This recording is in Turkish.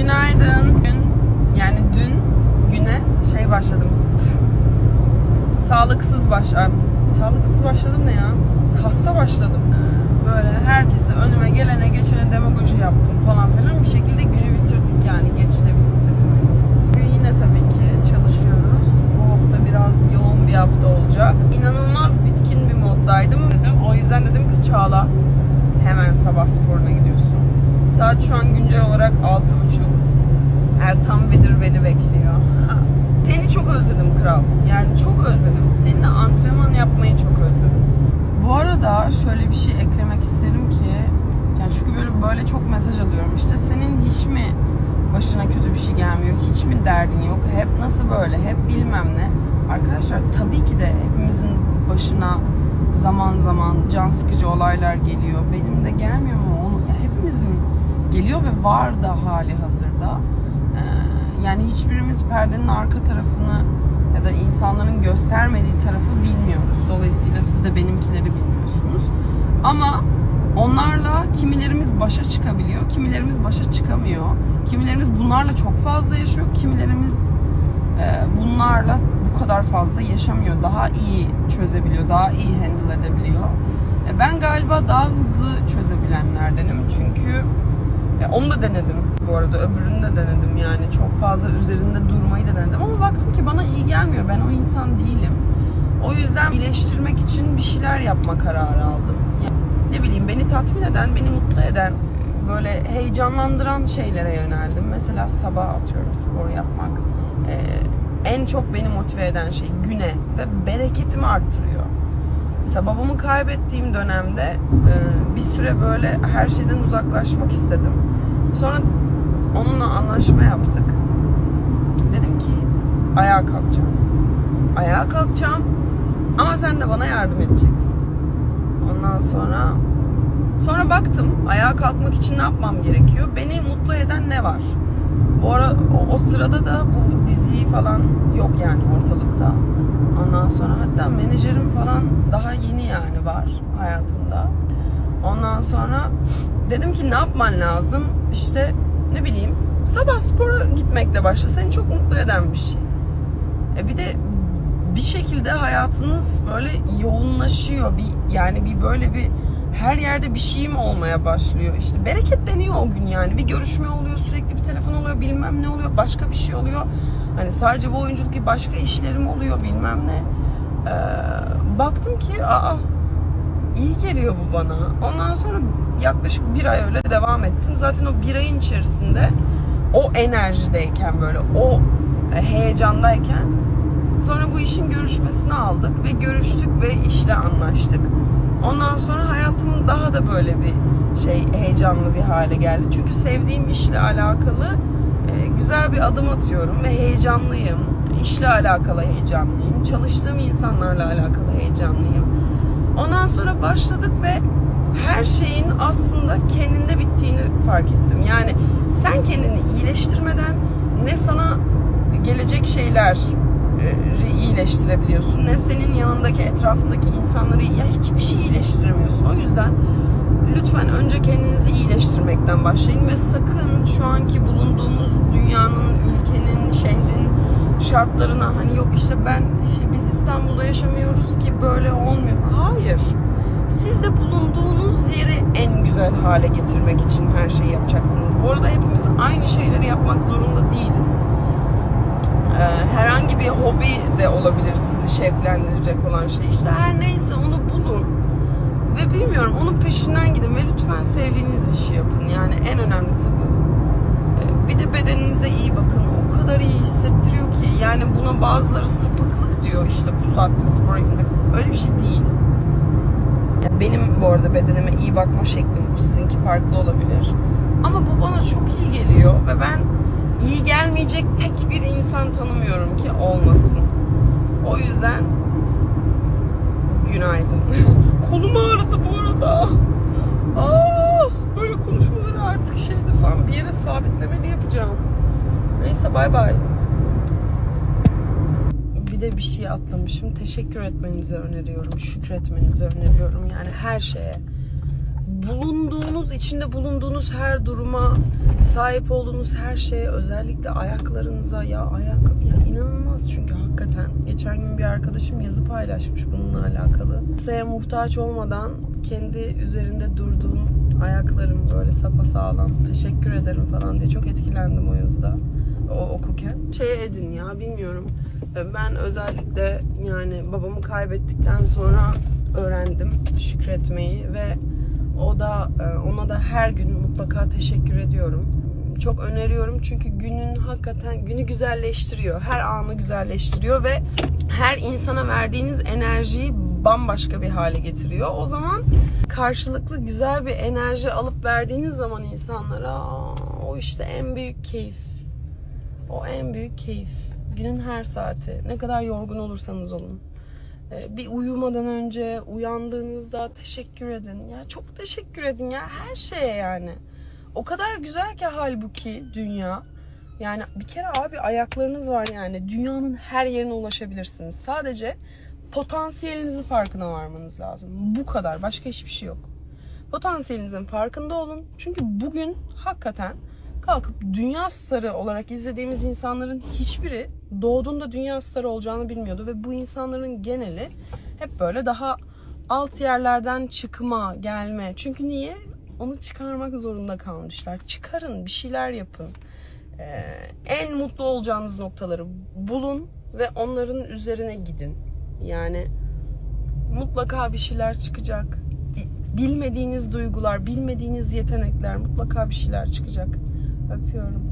Günaydın. Dün, yani dün güne şey başladım. Sağlıksız baş... Sağlıksız başladım ne ya? Hasta başladım. Böyle herkesi önüme gelene geçene demagoji yaptım falan filan. Bir şekilde günü bitirdik yani. Geçti bir setimiz. Bugün yine tabii ki çalışıyoruz. Bu hafta biraz yoğun bir hafta olacak. İnanılmaz bitkin bir moddaydım dedim. O yüzden dedim ki Çağla hemen sabah sporuna gidiyorsun. Saat şu an güncel olarak 6.30. Ertan Bedir beni bekliyor. Seni çok özledim kral. Yani çok özledim. Seninle antrenman yapmayı çok özledim. Bu arada şöyle bir şey eklemek isterim ki yani çünkü böyle böyle çok mesaj alıyorum. İşte senin hiç mi başına kötü bir şey gelmiyor? Hiç mi derdin yok? Hep nasıl böyle? Hep bilmem ne. Arkadaşlar tabii ki de hepimizin başına zaman zaman can sıkıcı olaylar geliyor. Benim de gelmiyor mu? Onu, hepimizin geliyor ve var da hali hazırda. Ee, yani hiçbirimiz perdenin arka tarafını ya da insanların göstermediği tarafı bilmiyoruz. Dolayısıyla siz de benimkileri bilmiyorsunuz. Ama onlarla kimilerimiz başa çıkabiliyor, kimilerimiz başa çıkamıyor. Kimilerimiz bunlarla çok fazla yaşıyor, kimilerimiz e, bunlarla bu kadar fazla yaşamıyor. Daha iyi çözebiliyor, daha iyi handle edebiliyor. E, ben galiba daha hızlı çözebilenlerdenim. Çünkü e, onu da denedim bu arada. Öbürünü de denedim yani. Çok fazla üzerinde durmayı da denedim. Ama baktım ki bana iyi gelmiyor. Ben o insan değilim. O yüzden iyileştirmek için bir şeyler yapma kararı aldım. Yani ne bileyim beni tatmin eden, beni mutlu eden, böyle heyecanlandıran şeylere yöneldim. Mesela sabah atıyorum spor yapmak. Ee, en çok beni motive eden şey güne ve bereketimi arttırıyor. Mesela babamı kaybettiğim dönemde e, bir süre böyle her şeyden uzaklaşmak istedim. Sonra onunla anlaşma yaptık. Dedim ki ayağa kalkacağım. Ayağa kalkacağım ama sen de bana yardım edeceksin. Ondan sonra sonra baktım ayağa kalkmak için ne yapmam gerekiyor? Beni mutlu eden ne var? Bu ara o, o sırada da bu diziyi falan yok yani ortalıkta. Hatta menajerim falan daha yeni yani var hayatımda. Ondan sonra dedim ki ne yapman lazım? İşte ne bileyim sabah spora gitmekle başla. Seni çok mutlu eden bir şey. E bir de bir şekilde hayatınız böyle yoğunlaşıyor. Bir yani bir böyle bir her yerde bir şeyim olmaya başlıyor. İşte bereketleniyor o gün yani. Bir görüşme oluyor, sürekli bir telefon oluyor, bilmem ne oluyor, başka bir şey oluyor. Hani sadece bu oyunculuk gibi başka işlerim oluyor, bilmem ne. Ee, baktım ki aa iyi geliyor bu bana. Ondan sonra yaklaşık bir ay öyle devam ettim. Zaten o bir ayın içerisinde o enerjideyken böyle o heyecandayken sonra bu işin görüşmesini aldık ve görüştük ve işle anlaştık. Ondan sonra hayatım daha da böyle bir şey heyecanlı bir hale geldi. Çünkü sevdiğim işle alakalı e, güzel bir adım atıyorum ve heyecanlıyım. İşle alakalı heyecanlıyım. Çalıştığım insanlarla alakalı heyecanlıyım. Ondan sonra başladık ve her şeyin aslında kendinde bittiğini fark ettim. Yani sen kendini iyileştirmeden ne sana gelecek şeyler e, iyileştirebiliyorsun ne senin yanındaki etrafındaki insanları ya hiçbir şey iyileştiremiyorsun. O yüzden lütfen önce kendinizi iyileştirmekten başlayın ve sakın şu anki bulunduğumuz dünyanın, ülkenin, şehrin şartlarına hani yok işte ben işte biz İstanbul'da yaşamıyoruz ki böyle olmuyor. Hayır. Siz de bulunduğunuz yeri en güzel hale getirmek için her şeyi yapacaksınız. Bu arada hepimiz aynı şeyleri yapmak zorunda değiliz. Ee, herhangi bir hobi de olabilir sizi şevklendirecek olan şey. İşte her neyse onu bulun. Ve bilmiyorum onun peşinden gidin ve lütfen sevdiğiniz işi yapın. Yani en önemlisi bu. Yani buna bazıları sapıklık diyor işte bu saatte spora gitmek. Öyle bir şey değil. Ya benim bu arada bedenime iyi bakma şeklim. Sizinki farklı olabilir. Ama bu bana çok iyi geliyor ve ben iyi gelmeyecek tek bir insan tanımıyorum ki olmasın. O yüzden günaydın. Kolum ağrıdı bu arada. Aa, böyle konuşmaları artık şeydi falan bir yere sabitlemeli yapacağım. Neyse bay bay. Bir şey atlamışım. Teşekkür etmenizi öneriyorum. Şükretmenizi öneriyorum. Yani her şeye. bulunduğunuz, içinde bulunduğunuz her duruma, sahip olduğunuz her şeye, özellikle ayaklarınıza ya ayak ya inanılmaz çünkü hakikaten. Geçen gün bir arkadaşım yazı paylaşmış bununla alakalı. Kimseye muhtaç olmadan kendi üzerinde durduğun ayaklarım böyle sapasağlam. Teşekkür ederim falan diye çok etkilendim o yazıda. O okurken. Şey edin ya bilmiyorum. Ben özellikle yani babamı kaybettikten sonra öğrendim şükretmeyi ve o da e, ona da her gün mutlaka teşekkür ediyorum. Çok öneriyorum çünkü günün hakikaten günü güzelleştiriyor. Her anı güzelleştiriyor ve her insana verdiğiniz enerjiyi bambaşka bir hale getiriyor. O zaman karşılıklı güzel bir enerji alıp verdiğiniz zaman insanlara o işte en büyük keyif. O en büyük keyif. Günün her saati. Ne kadar yorgun olursanız olun. Ee, Bir uyumadan önce uyandığınızda teşekkür edin. Ya çok teşekkür edin ya her şeye yani. O kadar güzel ki halbuki dünya. Yani bir kere abi ayaklarınız var yani. Dünyanın her yerine ulaşabilirsiniz. Sadece potansiyelinizin farkına varmanız lazım. Bu kadar. Başka hiçbir şey yok. Potansiyelinizin farkında olun. Çünkü bugün hakikaten kalkıp dünya starı olarak izlediğimiz insanların hiçbiri doğduğunda dünya starı olacağını bilmiyordu ve bu insanların geneli hep böyle daha alt yerlerden çıkma, gelme. Çünkü niye? Onu çıkarmak zorunda kalmışlar. Çıkarın, bir şeyler yapın. Ee, en mutlu olacağınız noktaları bulun ve onların üzerine gidin. Yani mutlaka bir şeyler çıkacak. Bi- Bilmediğiniz duygular, bilmediğiniz yetenekler mutlaka bir şeyler çıkacak. Öpüyorum.